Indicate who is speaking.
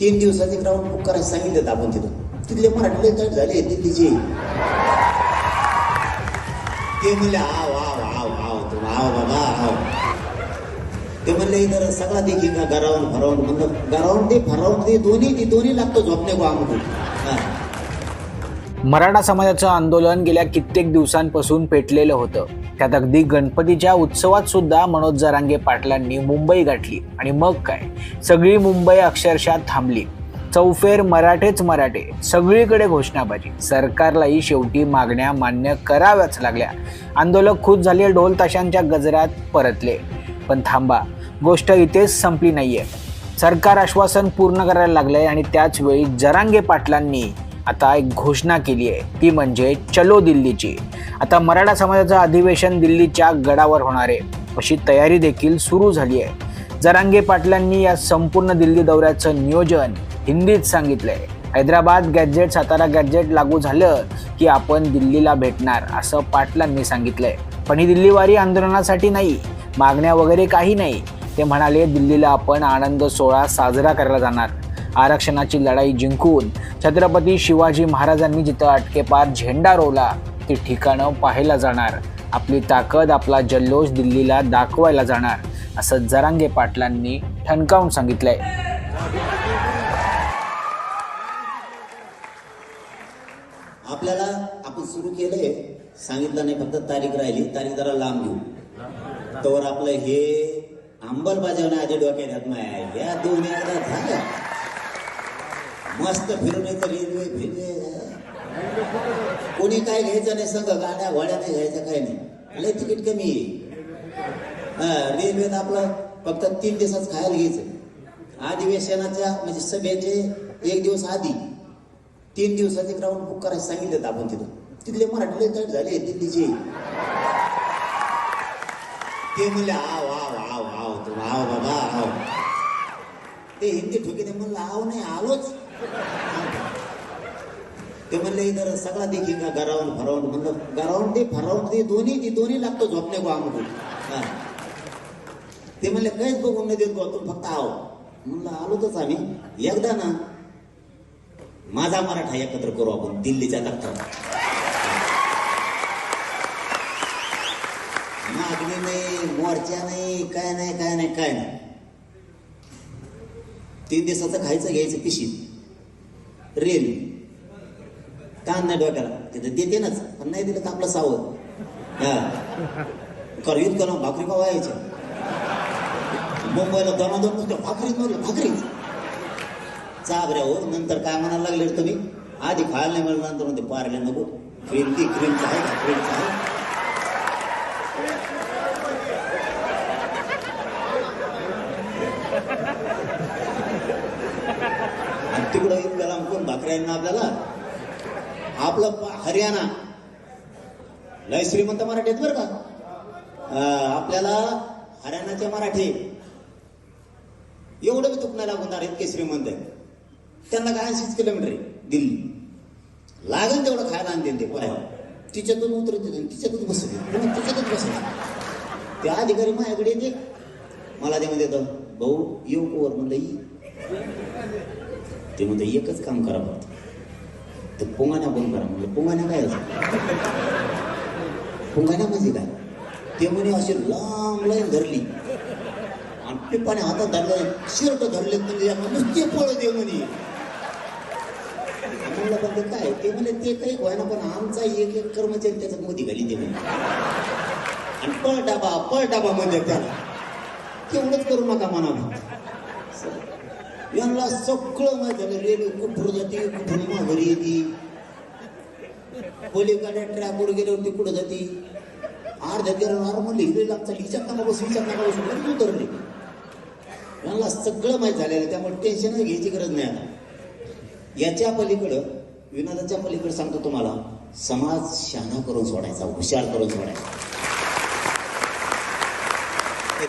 Speaker 1: तीन दिवसाचे ground book करायला सांगितलं आपण तिथं. तिथले मराठी लय झाले दिल्लीचे. ते म्हणले आव आव आव आव तू आव बाबा आव. ते म्हणले इधर सगळा देखील का गरावून फरावून म्हणलं गरावून ते फरावून ते दोन्ही ते दोन्ही लागतो झोपणे गो आमको.
Speaker 2: मराठा समाजाचं आंदोलन गेल्या कित्येक दिवसांपासून पेटलेलं होतं. त्यात अगदी गणपतीच्या उत्सवात सुद्धा मनोज जरांगे पाटलांनी मुंबई गाठली. आणि मग काय? सगळी मुंबई अक्षरशः थांबली. चौफेर मराठेच मराठे. सगळीकडे घोषणाबाजी. सरकारलाही शेवटी मागण्या मान्य कराव्याच लागल्या. आंदोलक खुद झाले ढोल ताशांच्या गजरात परतले. पण थांबा गोष्ट इथेच संपली नाहीये. सरकार आश्वासन पूर्ण करायला लागलंय आणि त्याच वेळी जरांगे पाटलांनी आता एक घोषणा केली आहे. ती म्हणजे चलो दिल्लीची. आता मराठा समाजाचं अधिवेशन दिल्लीच्या गडावर होणार आहे. अशी तयारी देखील सुरू झाली आहे. जरांगे पाटलांनी या संपूर्ण दिल्ली दौऱ्याचं नियोजन हिंदीत सांगितलंय. हैदराबाद गॅजेट सातारा गॅजेट लागू झालं की आपण दिल्लीला भेटणार असं पाटलांनी सांगितलंय. पण ही दिल्लीवारी आंदोलनासाठी नाही मागण्या वगैरे काही नाही. ते म्हणाले दिल्लीला आपण आनंद सोहळा साजरा करायला जाणार. आरक्षणाची लढाई जिंकून छत्रपती शिवाजी महाराजांनी जिथं अटकेपार झेंडा रोवला ती ठिकाणं पाहायला जाणार. आपली ताकद आपला जल्लोष दिल्लीला दाखवायला जाणार असं जरांगे पाटलांनी ठणकावून सांगितलंय.
Speaker 1: आपल्याला आपण सुरू केलंय. सांगितलं नाही फक्त तारीख राहिली. तारीख जरा लांब घेऊ. तर आपलं हे अंमलबजावणी आधी डोक्यात या दोन्ही एकदा झालं मस्त फिरून येतं रेल्वे फिरवे कोणी काय घ्यायचं नाही सगळं गाड्या घोड्या नाही घ्यायचं काय नाही. लय तिकीट कमी आहे. हा, रेल्वेत आपलं फक्त तीन दिवसाच खायला घ्यायचं. अधिवेशनाच्या म्हणजे सभेचे एक दिवस आधी तीन दिवसाचे ग्राउंड बुक करायला सांगितलं आपण तिथं. तिथले मराठी लय झाले दिल्लीचे. ते म्हणले आव आव आव आव तू आव बाबा आव. ते हिंदी ठोके ते म्हणलं आव नाही आलोच. ते म्हणले इतर सगळा देखील का गरावून फरावून म्हणलं गरावून ते फरावून ते दोन्ही ते दोन्ही लागतो झोपणे गो आमको ते म्हणले काहीच बघून नाही देत गो तुम्ही फक्त आहो म्हणलं आलोच आम्ही. एकदा ना माझा मराठा एकत्र करू आपण दिल्लीच्या दख्खन. मागणी नाही मोर्चा नाही काय नाही काय नाही काय नाही. तीन दिवसाचं खायचं घ्यायचं पिशीत रेल कान नाही डोक्याला. तिथं देते नाच पण नाही दिलं तर आपलं सावध. हा. करवीत करा भाकरी का व्हायचं मुंबईला दमादम नुसतं भाकरीच म्हणलं भाकरीच चाबऱ्या हो. नंतर काय म्हणायला लागले तुम्ही? आधी खायला नाही मिळणार नंतर म्हणते पारले नको. क्रीम ती क्रीमचं आहे का क्रीमचं आहे आणि तिकडं इतक्या आपल्याला आपलं हरियाणा. लय श्रीमंत मराठी आहेत बरं का? आपल्याला हरियाणाचे मराठी एवढं बी चुकणार लागणार इतके श्रीमंत आहे त्यांना काय ऐंशीच किलोमीटर आहे? दिल्ली. लागेल तेवढं खायला आणतील ते पोऱ्या. तिच्यातून उतरत तिच्यातच बसत तिच्यातच बसत ते अधिकारी माझ्याकडे येते. मला ते म्हणते भाऊ येऊ कोवर म्हणलं ते म्हणते एकच काम करा फक्त. तर पोंगाना बंद करा. म्हणजे पोंगाना काय असं पोंगाना म्हणजे काय? ते म्हणे अशी लांब लाईन धरली. आणि पिपाने हातात धरले शर्ट धरले म्हणजे नुसते पळ दे म्हणे. म्हणलं पण ते काय? ते म्हणे ते काही व्हायना पण आमचा एक एक कर्मचारी त्याच्यात मोदी घाली ते म्हणे. आणि पळ डाबा पळ डाबा म्हणजे त्याला. तेवढंच करू नका म्हणा यांना सगळं माहीत झालं रेल्वे कुठून जाते कुठून माघारी येते पलीकडे ट्रॅकवर गेल्यावर कुठं जाते अर्ध्या गेल्यावर म्हणले हिरे लागतात हिच्यात नका बसून हिच्यात नका बसून म्हणजे उतरले यांना सगळं माहीत झालेलं त्यामुळे टेन्शनच घ्यायची गरज नाही आता याच्या पलीकडं विनोदाच्या पलीकडं सांगतो तुम्हाला समाज शहाणा करून सोडायचा हुशार करून सोडायचा